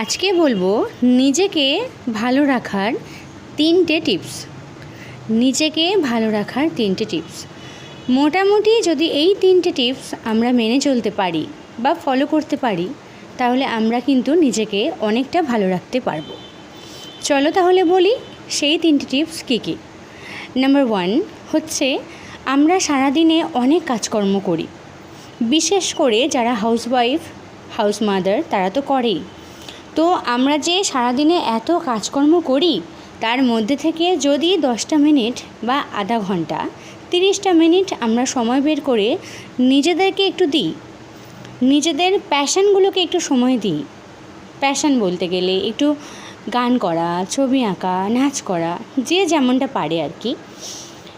আজকে বলব নিজেকে ভালো রাখার তিনটে টিপস। নিজেকে ভালো রাখার তিনটে টিপস। মোটামুটি যদি এই তিনটে টিপস আমরা মেনে চলতে পারি বা ফলো করতে পারি, তাহলে আমরা কিন্তু নিজেকে অনেকটা ভালো রাখতে পারব। চলো তাহলে বলি সেই তিনটে টিপস কী কী। নাম্বার ওয়ান হচ্ছে আমরা সারাদিনে অনেক কাজকর্ম করি। বিশেষ করে যারা হাউসওয়াইফ হাউস মাদার তারা তো করেই। তো আমরা যে সারাদিনে এত কাজকর্ম করি, তার মধ্যে থেকে যদি দশটা মিনিট বা আধা ঘণ্টা, তিরিশটা মিনিট আমরা সময় বের করে নিজেদেরকে একটু দিই। নিজেদের প্যাশনগুলোকে একটু সময় দিই। প্যাশন বলতে গেলে একটু গান করা, ছবি আঁকা, নাচ করা, যে যেমনটা পারে আর কি।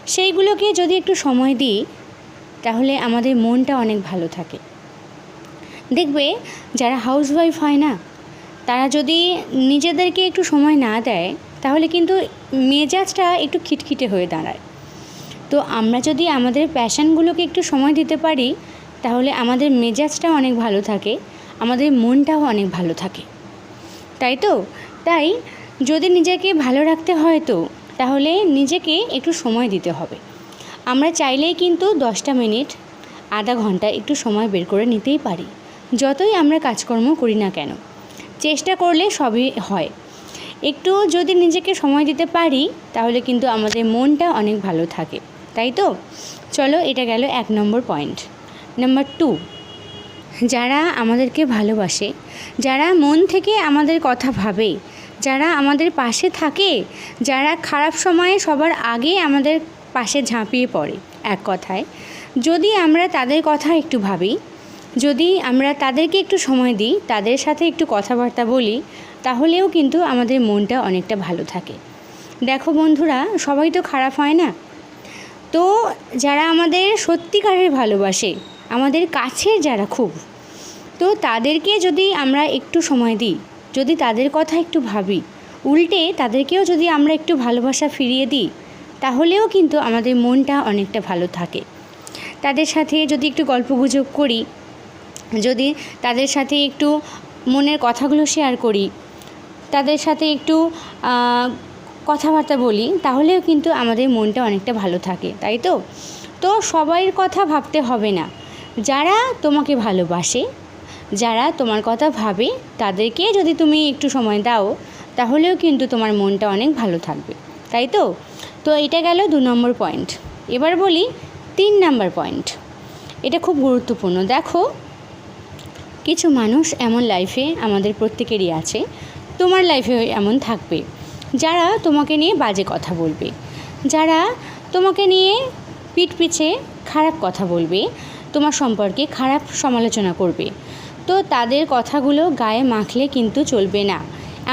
সেইগুলোকে যদি একটু সময় দিই, তাহলে আমাদের মনটা অনেক ভালো থাকে। দেখবে যারা হাউসওয়াইফ হয় না তারা যদি নিজেদেরকে একটু সময় না দেয়, তাহলে কিন্তু মেজাজটা একটু খিটখিটে হয়ে দাঁড়ায়। তো আমরা যদি আমাদের প্যাশনগুলোকে একটু সময় দিতে পারি, তাহলে আমাদের মেজাজটাও অনেক ভালো থাকে, আমাদের মনটাও অনেক ভালো থাকে। তাই তো? তাই যদি নিজেকে ভালো রাখতে হয় তো, তাহলে নিজেকে একটু সময় দিতে হবে। আমরা চাইলেই কিন্তু দশটা মিনিট, আধা ঘণ্টা একটু সময় বের করে নিতেই পারি, যতই আমরা কাজকর্ম করি না কেন। চেষ্টা করলে সবই হয়। একটু যদি নিজেকে সময় দিতে পারি, তাহলে কিন্তু আমাদের মনটা অনেক ভালো থাকে। তাই তো? চলো, এটা গেল এক নম্বর পয়েন্ট। নাম্বার টু, যারা আমাদেরকে ভালোবাসে, যারা মন থেকে আমাদের কথা ভাবে, যারা আমাদের পাশে থাকে, যারা খারাপ সময়ে সবার আগে আমাদের পাশে ঝাঁপিয়ে পড়ে। এক কথায়, যদি আমরা তাদের কথা একটু ভাবি যদি আমরা তাদেরকে একটু সময় দিই, তাদের সাথে একটু কথাবার্তা বলি, তাহলেও কিন্তু আমাদের মনটা অনেকটা ভালো থাকে। দেখো বন্ধুরা, সবাই তো খারাপ হয় না? তো যারা আমাদের সত্যিকারের ভালোবাসে, আমাদের কাছের যারা খুব, তো তাদেরকে যদি আমরা একটু সময় দিই, যদি তাদের কথা একটু ভাবি, উল্টে তাদেরকেও যদি আমরা একটু ভালোবাসা ফিরিয়ে দিই, তাহলেও কিন্তু আমাদের মনটা অনেকটা ভালো থাকে। তাদের সাথে যদি একটু গল্পগুজব করি যদি তাদের সাথে একটু মনের কথাগুলো শেয়ার করি, তাদের সাথে একটু কথাবার্তা বলি, তাহলেও কিন্তু আমাদের মনটা অনেকটা ভালো থাকে, তাই তো? তো সবাইয়ের কথা ভাবতে হবে না। যারা তোমাকে ভালোবাসে, যারা তোমার কথা ভাবে, তাদেরকে যদি তুমি একটু সময় দাও, তাহলেও কিন্তু তোমার মনটা অনেক ভালো থাকবে, তাই তো? তো এটা গেল দু নম্বর পয়েন্ট এবার বলি তিন নম্বর পয়েন্ট এটা খুব গুরুত্বপূর্ণ। দেখো কিছু মানুষ এমন লাইফে আমাদের প্রত্যেকেরই আছে। তোমার লাইফে এমন থাকবে, যারা তোমাকে নিয়ে বাজে কথা বলবে, যারা তোমাকে নিয়ে পিঠ পিছে খারাপ কথা বলবে, তোমার সম্পর্কে খারাপ সমালোচনা করবে। তো তাদের কথাগুলো গায়ে মাখলে কিন্তু চলবে না।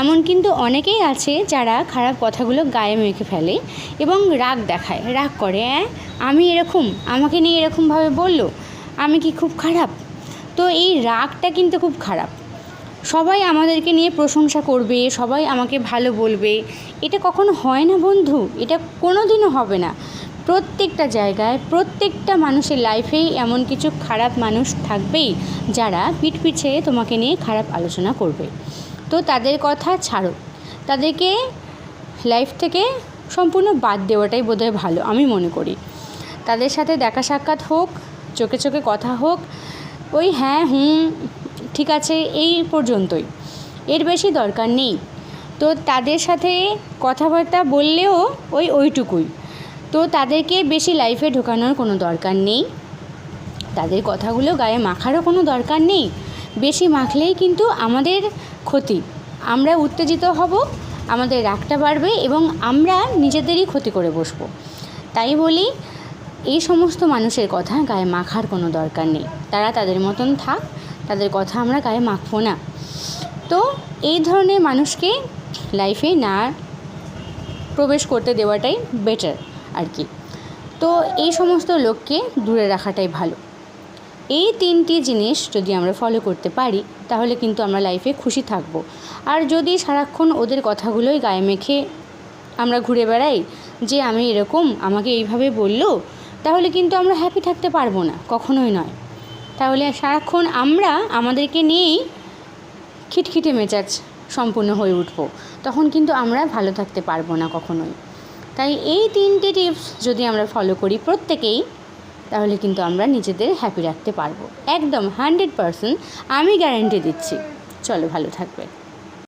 এমন কিন্তু অনেকেই আছে যারা খারাপ কথাগুলো গায়ে মেখে ফেলে এবং রাগ দেখায়। রাগ করে আমি এরকম, আমাকে নিয়ে এরকমভাবে বলল, আমি কি খুব খারাপ? তো এই রাগটা কিন্তু খুব খারাপ। সবাই আমাদেরকে নিয়ে প্রশংসা করবে, সবাই আমাকে ভালো বলবে। এটা কখনো হয় না বন্ধু, এটা কোনো দিনও হবে না। প্রত্যেকটা জায়গায়, প্রত্যেকটা মানুষের লাইফেই এমন কিছু খারাপ মানুষ থাকবেই যারা পিঠ পিছে তোমাকে নিয়ে খারাপ আলোচনা করবে। তো তাদের কথা ছাড়ো। তাদেরকে লাইফ থেকে সম্পূর্ণ বাদ দেওয়াটাই বোধহয় ভালো, আমি মনে করি। তাদের সাথে দেখা সাক্ষাৎ হোক, চোখে চোখে কথা হোক ওই হ্যাঁ হুম, ঠিক আছে, এই পর্যন্তই। এর বেশি দরকার নেই। তো তাদের সাথে কথাবার্তা বললেও ওই ওইটুকুই। তো তাদেরকে বেশি লাইফে ঢোকানোর কোনো দরকার নেই। তাদের কথাগুলো গায়ে মাখারও কোনো দরকার নেই। বেশি মাখলেই কিন্তু আমাদের ক্ষতি। আমরা উত্তেজিত হব, আমাদের রাগটা বাড়বে এবং আমরা নিজেদেরই ক্ষতি করে বসবো। তাই বলি, এই সমস্ত মানুষের কথা গায়ে মাখার কোনো দরকার নেই। তারা তাদের মতন থাক, তাদের কথা আমরা গায়ে মাখবো না। তো এই ধরনের মানুষকে লাইফে না প্রবেশ করতে দেওয়াটাই বেটার আর কি। তো এই সমস্ত লোককে দূরে রাখাটাই ভালো। এই তিনটি জিনিস যদি আমরা ফলো করতে পারি, তাহলে কিন্তু আমরা লাইফে খুশি থাকব। আর যদি সারাক্ষণ ওদের কথাগুলোই গায়ে মেখে আমরা ঘুরে বেড়াই, যে আমি এরকম, আমাকে এইভাবে বলল, তাহলে কিন্তু আমরা হ্যাপি থাকতে পারব না, কখনোই নয়। তাহলে সারাক্ষণ আমরা আমাদেরকে নিয়েই খিটখিটে মেজাজ সম্পূর্ণ হয়ে উঠব। তখন কিন্তু আমরা ভালো থাকতে পারব না কখনোই। তাই এই তিনটে টিপস যদি আমরা ফলো করি প্রত্যেকেই, তাহলে কিন্তু আমরা নিজেদের হ্যাপি রাখতে পারব। একদম হান্ড্রেড পারসেন্ট আমি গ্যারেন্টি দিচ্ছি। চলো ভালো থাকবে